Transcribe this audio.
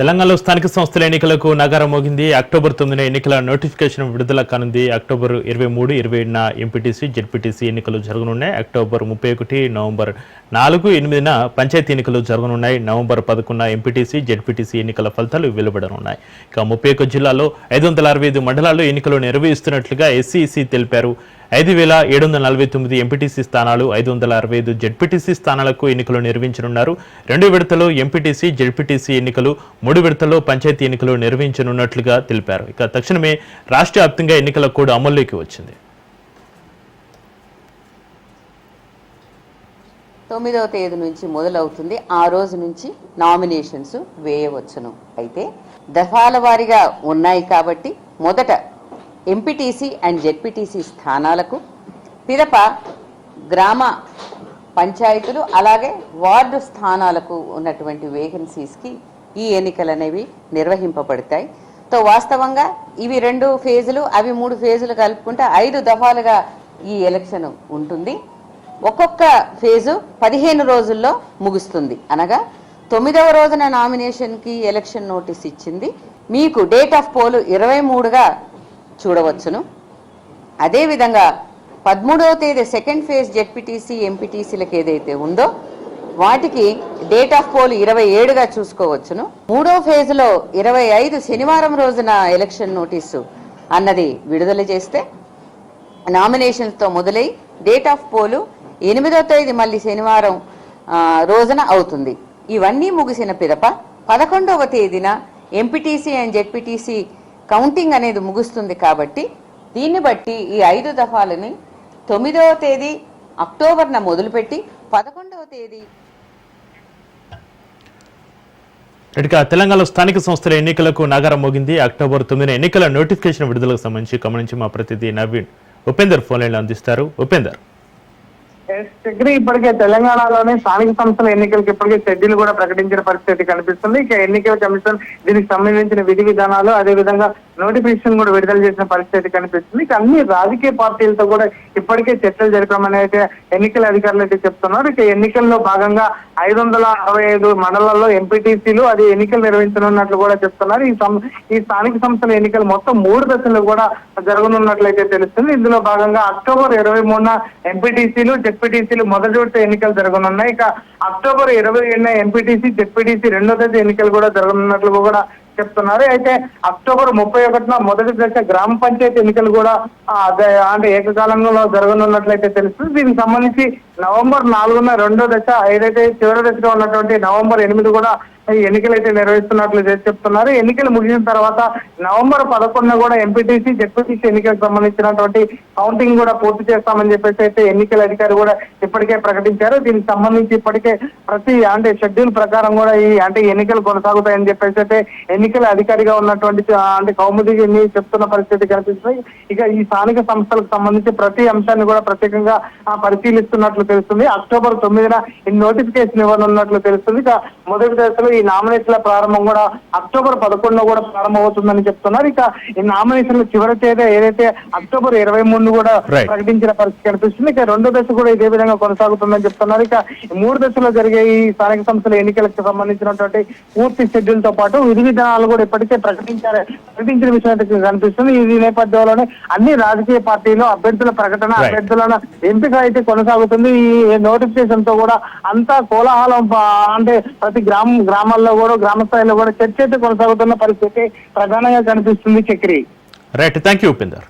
తెలంగాణలో స్థానిక సంస్థల ఎన్నికలకు నగరం మోగింది. అక్టోబర్ తొమ్మిదిన ఎన్నికల నోటిఫికేషన్ విడుదల కానుంది. అక్టోబర్ ఇరవై మూడు ఇరవై ఏడున ఎంపీటీసీ జెడ్పీటీసీ ఎన్నికలు జరగనున్నాయి. అక్టోబర్ ముప్పై ఒకటి నవంబర్ నాలుగు ఎనిమిదిన పంచాయతీ ఎన్నికలు జరగనున్నాయి. నవంబర్ పదకొండున ఎంపీటీసీ జెడ్పీటీసీ ఎన్నికల ఫలితాలు వెలువడనున్నాయి. ఇక ముప్పై ఒక్క జిల్లాలో ఐదు వందల అరవై ఐదు మండలాల్లో ఎన్నికలు నిర్వహిస్తున్నట్లుగా ఎస్సీసీ తెలిపారు. ఐదు వేల ఏడు వందల నలభై తొమ్మిది ఎంపీటీసీ స్థానాలు ఐదు వందల అరవై ఐదు జెడ్పీటీసీ స్థానాలకు ఎన్నికలు నిర్వహించనున్నారు. రెండు విడతలో ఎంపీటీసీ జెడ్పీటీసీ ఎన్నికలు మూడు విడతల్లో పంచాయతీ ఎన్నికలు నిర్వహించనున్నట్లుగా తెలిపారు. ఇక తక్షణమే రాష్ట్ర వ్యాప్తంగా ఎన్నికల కోడ్ అమల్లోకి వచ్చింది. తొమ్మిదవ తేదీ నుంచి మొదలవుతుంది. ఆ రోజు నుంచి నామినేషన్స్ వేయవచ్చును. అయితే దఫాల వారీగా ఉన్నాయి కాబట్టి మొదట ఎంపీటీసీ అండ్ జెడ్పీటీసీ స్థానాలకు పిదప గ్రామ పంచాయతీలు అలాగే వార్డు స్థానాలకు ఉన్నటువంటి వేకెన్సీస్కి ఈ ఎన్నికలు అనేవి నిర్వహింపబడతాయి. తో వాస్తవంగా ఇవి రెండు ఫేజులు అవి మూడు ఫేజులు కలుపుకుంటే ఐదు దఫాలుగా ఈ ఎలక్షన్ ఉంటుంది. ఒక్కొక్క ఫేజు పదిహేను రోజుల్లో ముగుస్తుంది. అనగా తొమ్మిదవ రోజున నామినేషన్కి ఎలక్షన్ నోటీస్ ఇచ్చింది. మీకు డేట్ ఆఫ్ పోలు ఇరవై మూడుగా చూడవచ్చును. అదేవిధంగా పదమూడవ తేదీ సెకండ్ ఫేజ్ జెడ్పీటీసీ ఎంపీటీసీలకు ఏదైతే ఉందో వాటికి డేట్ ఆఫ్ పోల్ ఇరవై ఏడుగా చూసుకోవచ్చును. మూడో ఫేజ్లో ఇరవై ఐదు శనివారం రోజున ఎలక్షన్ నోటీసు అన్నది విడుదల చేస్తే నామినేషన్స్తో మొదలై డేట్ ఆఫ్ పోలు ఎనిమిదో తేదీ మళ్ళీ శనివారం రోజున అవుతుంది. ఇవన్నీ ముగిసిన పిదప పదకొండవ తేదీన ఎంపీటీసీ అండ్ జెడ్పీటీసీ కౌంటింగ్ అనేది ముగుస్తుంది కాబట్టి దీన్ని బట్టి ఈ ఐదు దఫాలని తొమ్మిదవ తేదీ అక్టోబర్న మొదలుపెట్టి పదకొండవ తేదీ ఇక తెలంగాణలో స్థానిక సంస్థల ఎన్నికలకు నగరం మోగింది. అక్టోబర్ తొమ్మిదిన ఎన్నికల నోటిఫికేషన్ విడుదలకు సంబంధించి గమనించి మా ప్రతినిధి నవీన్ ఉపేందర్ ఫోన్ అందిస్తారు. ఉపేందర్. డిగ్రీ ఇప్పటికే తెలంగాణలోనే స్థానిక సంస్థల ఎన్నికలకు ఇప్పటికే షెడ్యూల్ కూడా ప్రకటించిన పరిస్థితి కనిపిస్తుంది. ఇక ఎన్నికల కమిషన్ దీనికి సంబంధించిన విధి విధానాలు అదే విధంగా నోటిఫికేషన్ కూడా విడుదల చేసిన పరిస్థితి కనిపిస్తుంది. ఇక అన్ని రాజకీయ పార్టీలతో కూడా ఇప్పటికే చర్చలు జరపడం అయితే ఎన్నికల అధికారులు అయితే చెప్తున్నారు. ఇక ఎన్నికల్లో భాగంగా ఐదు వందల అరవై ఐదు మండలాల్లో ఎంపీటీసీలు అది ఎన్నికలు నిర్వహించనున్నట్లు కూడా చెప్తున్నారు. ఈ సం- ఈ స్థానిక సంస్థల ఎన్నికలు మొత్తం మూడు దశలు కూడా జరగనున్నట్లయితే తెలుస్తుంది. ఇందులో భాగంగా అక్టోబర్ ఇరవై మూడున ఎంపీటీసీలు జెడ్పీటీసీలు మొదటి విడత ఎన్నికలు జరగనున్నాయి. ఇక అక్టోబర్ ఇరవై ఏడున ఎంపీటీసీ జెడ్పీటీసీ రెండో దశ ఎన్నికలు కూడా జరగనున్నట్లు కూడా చెప్తున్నారు. అయితే అక్టోబర్ ముప్పై ఒకటిన మొదటి దశ గ్రామ పంచాయతీ ఎన్నికలు కూడా అంటే ఏకకాలంలో జరగనున్నట్లయితే తెలుస్తుంది. దీనికి సంబంధించి నవంబర్ నాలుగున రెండో దశ ఏదైతే చివరి దశలో ఉన్నటువంటి నవంబర్ ఎనిమిది కూడా ఎన్నికలు అయితే నిర్వహిస్తున్నట్లు చెప్తున్నారు. ఎన్నికలు ముగిసిన తర్వాత నవంబర్ పదకొండున కూడా ఎంపీటీసీ జెడ్పీటీసీ ఎన్నికలకు సంబంధించినటువంటి కౌంటింగ్ కూడా పూర్తి చేస్తామని చెప్పేసి అయితే ఎన్నికల అధికారి కూడా ఇప్పటికే ప్రకటించారు. దీనికి సంబంధించి ఇప్పటికే ప్రతి అంటే షెడ్యూల్ ప్రకారం కూడా ఈ అంటే ఎన్నికలు కొనసాగుతాయని చెప్పేసి అయితే ఎన్నికల అధికారిగా ఉన్నటువంటి అంటే కౌముదిని చెప్తున్న పరిస్థితి కనిపిస్తుంది. ఇక ఈ స్థానిక సంస్థలకు సంబంధించి ప్రతి అంశాన్ని కూడా ప్రత్యేకంగా పరిశీలిస్తున్నట్లు తెలుస్తుంది. అక్టోబర్ తొమ్మిదిన ఈ నోటిఫికేషన్ ఇవ్వనున్నట్లు తెలుస్తుంది. ఇక మొదటి దశలో ఈ నామినేషన్ల ప్రారంభం కూడా అక్టోబర్ పదకొండున కూడా ప్రారంభమవుతుందని చెప్తున్నారు. ఇక ఈ నామినేషన్ల చివరి తేదీ ఏదైతే అక్టోబర్ ఇరవై మూడు కూడా. ప్రకటించిన పరిస్థితి కనిపిస్తుంది. ఇక రెండో దశ కూడా ఇదే విధంగా కొనసాగుతుందని చెప్తున్నారు. ఇక ఈ మూడు దశలో జరిగే ఈ స్థానిక సంస్థల ఎన్నికలకు సంబంధించినటువంటి పూర్తి షెడ్యూల్తో పాటు విధి విధానాలు కూడా ఇప్పటికే ప్రకటించారు. ప్రకటించిన విషయం అయితే కనిపిస్తుంది. ఈ నేపథ్యంలోనే అన్ని రాజకీయ పార్టీలు అభ్యర్థుల ప్రకటన. అభ్యర్థుల ఎంపిక అయితే కొనసాగుతుంది. ఈ నోటిఫికేషన్తో కూడా అంతా కోలాహలం అంటే ప్రతి గ్రామం గ్రామాల్లో కూడా గ్రామ స్థాయిలో కూడా చర్చ అయితే కొనసాగుతున్న పరిస్థితి ప్రధానంగా కనిపిస్తుంది Chakri. Right thank you Upender